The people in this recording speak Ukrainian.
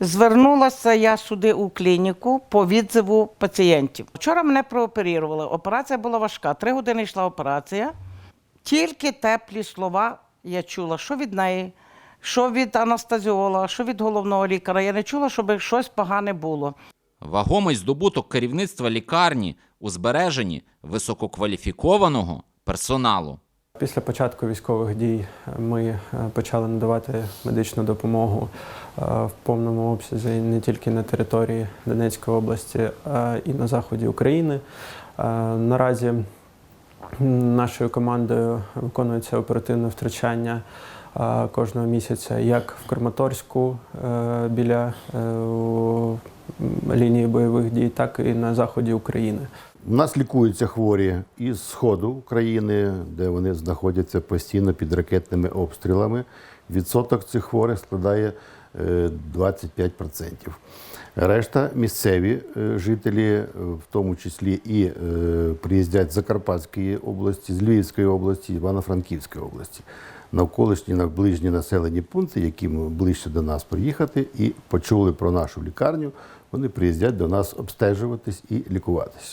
Звернулася я сюди у клініку по відзиву пацієнтів. Вчора мене прооперували. Операція була важка. Три години йшла операція. Тільки теплі слова я чула, що від неї, що від анестезіолога, що від головного лікаря. Я не чула, щоб щось погане було. Вагомий здобуток керівництва лікарні у збереженні висококваліфікованого персоналу. Після початку військових дій ми е, почали надавати медичну допомогу е, в повному обсязі не тільки на території Донецької області, а і на заході України. Е, Наразі нашою командою виконується оперативне втручання кожного місяця як в Краматорську е, біля е, лінії бойових дій, так і на заході України. У нас лікуються хворі із сходу України, де вони знаходяться постійно під ракетними обстрілами. Відсоток цих хворих складає 25%. Решта місцеві е, жителі, е, в тому числі і е, приїздять з Закарпатської області, з Львівської області, Івано-Франківської області. Навколишні наближні населені пункти, які ближче до нас приїхати і почули про нашу лікарню, вони приїздять до нас обстежуватись і лікуватись.